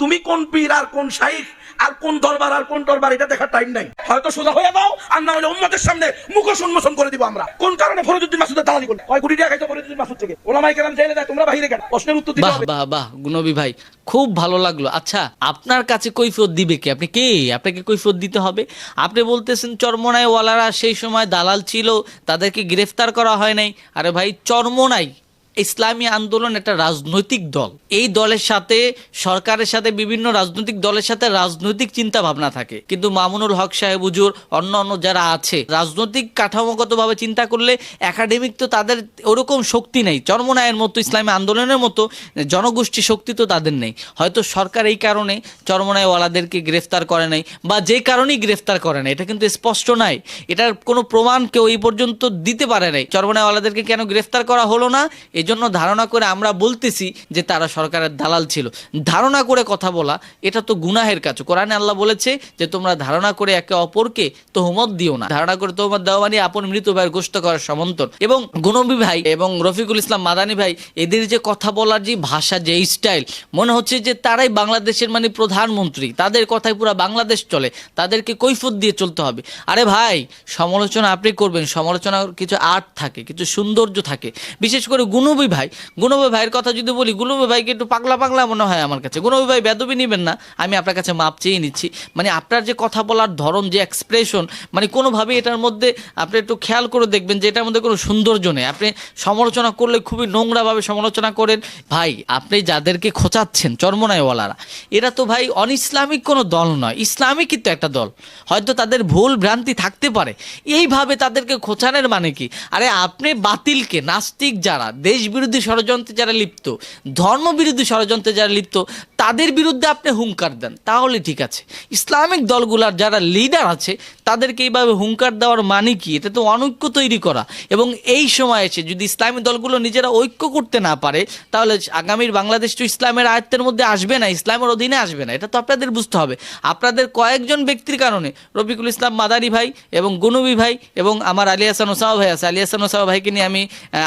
তুমি কোন পীর আর কোন শাইখ আর কোন দরবার আর কোন দরবার এটা দেখার টাইম নাই। হয়তো সোজা হয়ে দাও আর না হলে উম্মতের সামনে মুখ উন্মোচন করে দিব আমরা। কোন কারণে ফরিদুদ্দিন মাসুদের দালালি করলে? কয় কোটি টাকা খাইতো ফরিদুদ্দিন মাসুদ থেকে? ওলামাই কেরাম জেলে দেয় তোমরা বাহিরে কেন? প্রশ্নের উত্তর দিতে বাহ হবে। বাহ বাহ গুনবি ভাই খুব ভালো লাগল। আচ্ছা আপনার কাছে কৈফিয়ত দিবে কে? আপনি কে? আপনাকে কৈফিয়ত দিতে হবে। আপনি বলতেছেন চরমনায় ওয়ালারা সেই সময় দালাল ছিল তাদেরকে গ্রেফতার করা হয় নাই। আরে ভাই চরমনাই ইসলামী আন্দোলন একটা রাজনৈতিক দল। এই দলের সাথে, সরকারের সাথে, বিভিন্ন রাজনৈতিক দলের সাথে রাজনৈতিক চিন্তা ভাবনা থাকে। কিন্তু মামুনুল হক সাহেব হুজুর, অন্য অন্য যারা আছে, রাজনৈতিক কাঠামোগতভাবে চিন্তা করলে একাডেমিক তো তাদের ওরকম শক্তি নেই। চরমনায়ের মতো, ইসলামী আন্দোলনের মতো জনগোষ্ঠী শক্তি তো তাদের নেই। হয়তো সরকার এই কারণে চরমনায়ওয়ালাদেরকে গ্রেফতার করে নাই, বা যে কারণেই গ্রেফতার করে নাই, এটা কিন্তু স্পষ্ট নাই। এটার কোনো প্রমাণ কেউ এই পর্যন্ত দিতে পারে নাই। চরমনায়ওয়ালাদেরকে কেন গ্রেফতার করা হলো না? এজন্য ধারণা করে আমরা বলতেছি যে তারা সরকারের দালাল ছিল। ধারণা করে কথা বলা, এটা তো গুনাহের কাজ। কোরআনে আল্লাহ বলেছে যে তোমরা ধারণা করে একে অপরকে তোহমত দিও না। ধারণা করে তোহমত দেওয়া মানে আপন মৃত ভাইয়ের গোষ্ঠ করার সমন্তর। এবং গুনবী ভাই এবং রফিকুল ইসলাম মাদানী ভাই, এদের যে কথা বলার যে ভাষা, যে স্টাইল, মনে হচ্ছে যে তারাই বাংলাদেশের মানে প্রধানমন্ত্রী। তাদের কথাই পুরো বাংলাদেশ চলে। তাদেরকে কৈফত দিয়ে চলতে হবে। আরে ভাই, সমালোচনা আপনি করবেন। সমালোচনার কিছু আর্ট থাকে, কিছু সৌন্দর্য থাকে। বিশেষ করে গুণবী ভাই, গুণবী ভাইয়ের কথা যদি বলি, গুণবী ভাইকে একটু পাগলা পাগলা মনে হয় আমার কাছে। গুণবী ভাই বেদবি নেবেন না, আমি আপনার কাছে মাপ চেয়ে নিচ্ছি। মানে আপনার যে কথা বলার ধরন, যে এক্সপ্রেশন মানে কোনোভাবে এটার মধ্যে আপনি একটু খেয়াল করে দেখবেন যে এটার মধ্যে কোনো সৌন্দর্য নেই। আপনি সমালোচনা করলে খুবই নোংরাভাবে সমালোচনা করেন। ভাই, আপনি যাদেরকে খোঁচাচ্ছেন চর্মনায়ওয়ালারা এরা তো ভাই অন ইসলামিক কোনো দল নয়, ইসলামিক কিন্তু একটা দল। হয়তো তাদের ভুল ভ্রান্তি থাকতে পারে। এইভাবে তাদেরকে খোঁচানোর মানে কি? আরে আপনি বাতিলকে, নাস্তিক যারা, দেশ বিরোধী ষড়যন্ত্রে যারা লিপ্ত, ধর্মবিরোধী ষড়যন্ত্রে যারা লিপ্ত, তাদের বিরুদ্ধে আপনি হুঙ্কার দেন। তাহলে ঠিক আছে। ইসলামিক দলগুলার যারা লিডার আছে, তাদেরকে এইভাবে হুঙ্কার দেওয়ার মানে কি? এটা তো অনৈক্য তৈরি করা। এবং এই সময় এসে যদি ইসলামী দলগুলো নিজেরা ঐক্য করতে না পারে, তাহলে আগামীর বাংলাদেশ তো ইসলামের আয়ত্তের মধ্যে আসবে না, ইসলামের অধীনে আসবে না। এটা তো আপনাদের বুঝতে হবে। আপনাদের কয়েকজন ব্যক্তির কারণে, রফিকুল ইসলাম মাদারি ভাই এবং গুনবি ভাই এবং আমার আলী হাসান ভাই আছে। আলী হাসান ভাইকে নিয়ে আমি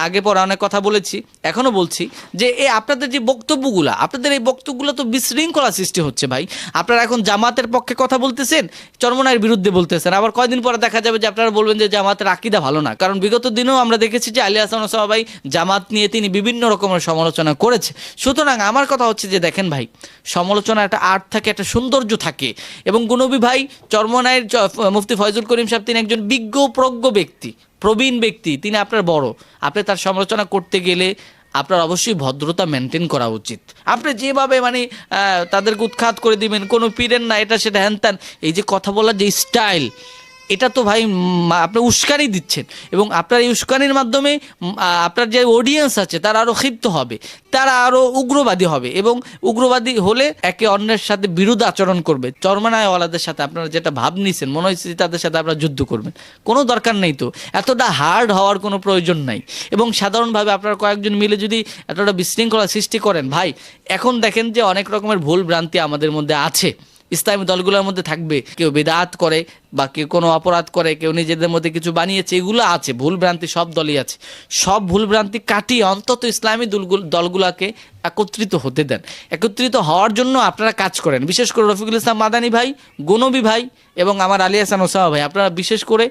আগে পরে অনেক কথা বলেছি। এখনও বলছি যে এই আপনাদের যে বক্তব্যগুলো, আপনাদের এই বক্তব্যগুলো তো বিশৃঙ্খলা সৃষ্টি হচ্ছে ভাই। আপনারা এখন জামাতের পক্ষে কথা বলতেছেন চরমনায়ের বিরুদ্ধে বলতেছেন। আবার কয়দিন পরে দেখা যাবে যে আপনারা বলবেন যে জামাতের আকিদা ভালো না। কারণ বিগত দিনেও আমরা দেখেছি যে আলী হাসান ভাই জামাত নিয়ে তিনি বিভিন্ন রকমের সমালোচনা করেছে। সুতরাং আমার কথা হচ্ছে যে দেখেন ভাই সমালোচনা একটা আর্ট থাকে, একটা সৌন্দর্য থাকে। এবং গুনবী ভাই চর্মনায়ের মুফতি ফয়জুল করিম সাহেব তিনি একজন বিজ্ঞ প্রজ্ঞ ব্যক্তি। প্রবীণ ব্যক্তি, তিনি আপনার বড়। আপনি তার সমালোচনা করতে গেলে আপনার অবশ্যই ভদ্রতা মেনটেন করা উচিত। আপনি যেভাবে মানে তাদেরকে উৎখাত করে দিবেন, কোনো পীরেন না, এটা সেটা হ্যান এই যে কথা বলার যে স্টাইল এটা তো ভাই আপনি উস্কানি দিচ্ছেন। এবং আপনার এই উস্কানির মাধ্যমে আপনার যে অডিয়েন্স আছে, তারা আরও ক্ষিপ্ত হবে, তারা আরও উগ্রবাদী হবে এবং উগ্রবাদী হলে একে অন্যের সাথে বিরুদ্ধ আচরণ করবে। চরমানায়ওয়ালাদের সাথে আপনারা যেটা ভাব নিয়েছেন মনে হচ্ছে যে তাদের সাথে আপনারা যুদ্ধ করবেন। কোনো দরকার নেই তো। এতটা হার্ড হওয়ার কোনো প্রয়োজন নাই। এবং সাধারণভাবে আপনারা কয়েকজন মিলে যদি এতটা বিশৃঙ্খলা সৃষ্টি করেন, ভাই, এখন দেখেন যে অনেক রকমের ভুল ভ্রান্তি আমাদের মধ্যে আছে। ইসলামী দলগুলোর মধ্যে থাকবে, কেউ বেদাত করে বা কেউ কোনো অপরাধ করে, কেউ নিজেদের মধ্যে কিছু বানিয়েছে, এগুলো আছে, ভুল ভ্রান্তি সব দলই আছে। সব ভুল ভ্রান্তি কাটিয়ে অন্তত ইসলামী দলগুলো দলগুলোকে একত্রিত হতে দেন। একত্রিত হওয়ার জন্য আপনারা কাজ করেন। বিশেষ করে রফিকুল ইসলাম মাদানী ভাই, গনবী ভাই এবং আমার আলী হাসান ওসামা ভাই, আপনারা বিশেষ করে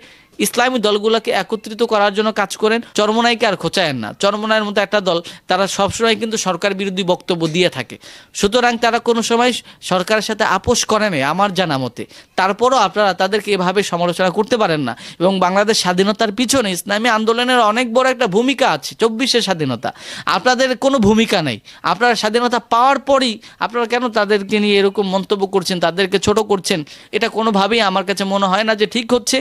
ইসলামী দলগুলোকে একত্রিত করার জন্য কাজ করেন। চরমনাইকে আর খোঁচায়েন না। চরমনাইয়ের মতো একটা দল, তারা সবসময় কিন্তু সরকার বিরোধী বক্তব্য দিয়ে থাকে। সুতরাং তারা কোনো সময় সরকারের সাথে আপোষ করে আমার জানা মতে। তারপরও আপনারা তাদেরকে এভাবে সমালোচনা করতে পারেন না। এবং বাংলাদেশ স্বাধীনতার পিছনে ইসলামী আন্দোলনের অনেক বড় একটা ভূমিকা আছে, চব্বিশের স্বাধীনতা। আপনাদের কোনো ভূমিকা নেই। আপনারা স্বাধীনতা পাওয়ার পরই আপনারা কেন তাদেরকে নিয়ে এরকম মন্তব্য করছেন, তাদেরকে ছোট করছেন? এটা কোনোভাবেই আমার কাছে মনে হয় না যে ঠিক হচ্ছে।